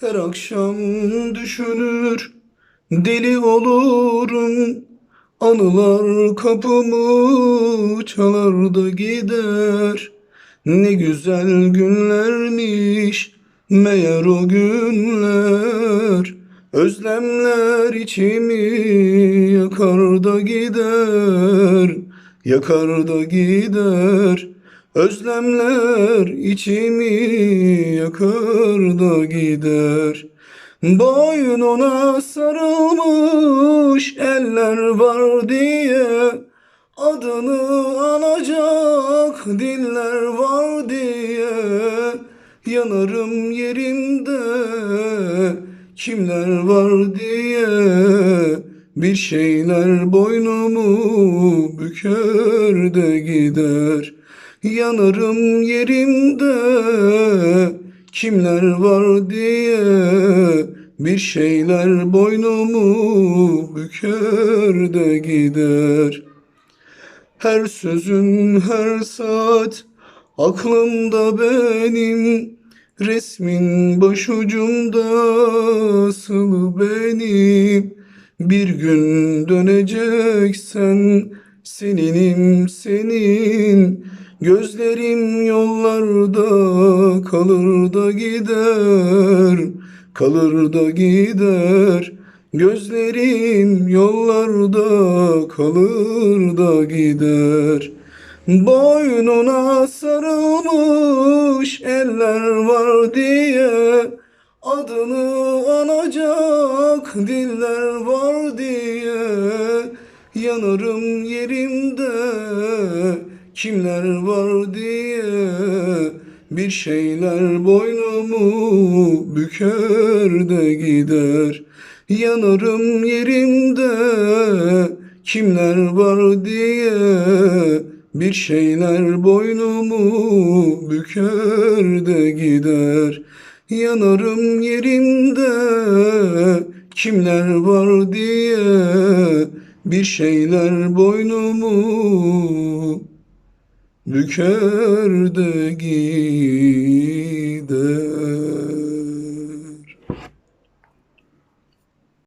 Her akşam düşünür deli olurum. Anılar kapımı çalar da gider. Ne güzel günlermiş meğer o günler. Özlemler içimi yakar da gider Yakar da gider. Özlemler içimi yakar da gider. Boynuna sarılmış eller var diye Adını anacak diller var diye. Yanarım yerimde kimler var diye Bir şeyler boynumu büker de gider. Yanarım yerimde kimler var diye bir şeyler boynumu büker de gider. Her sözün her saat aklımda benim resmin başucumda asılı benim. Bir gün döneceksen seninim senin Gözlerim yollarda kalır da gider Kalır da gider. Gözlerim yollarda kalır da gider. Boynuna sarılmış eller var diye Adını anacak diller var diye Yanarım yerimde kimler var diye Bir şeyler boynumu büker de gider. Yanarım yerimde kimler var diye Bir şeyler boynumu büker de gider. Yanarım yerimde kimler var diye bir şeyler boynumu büker de gider.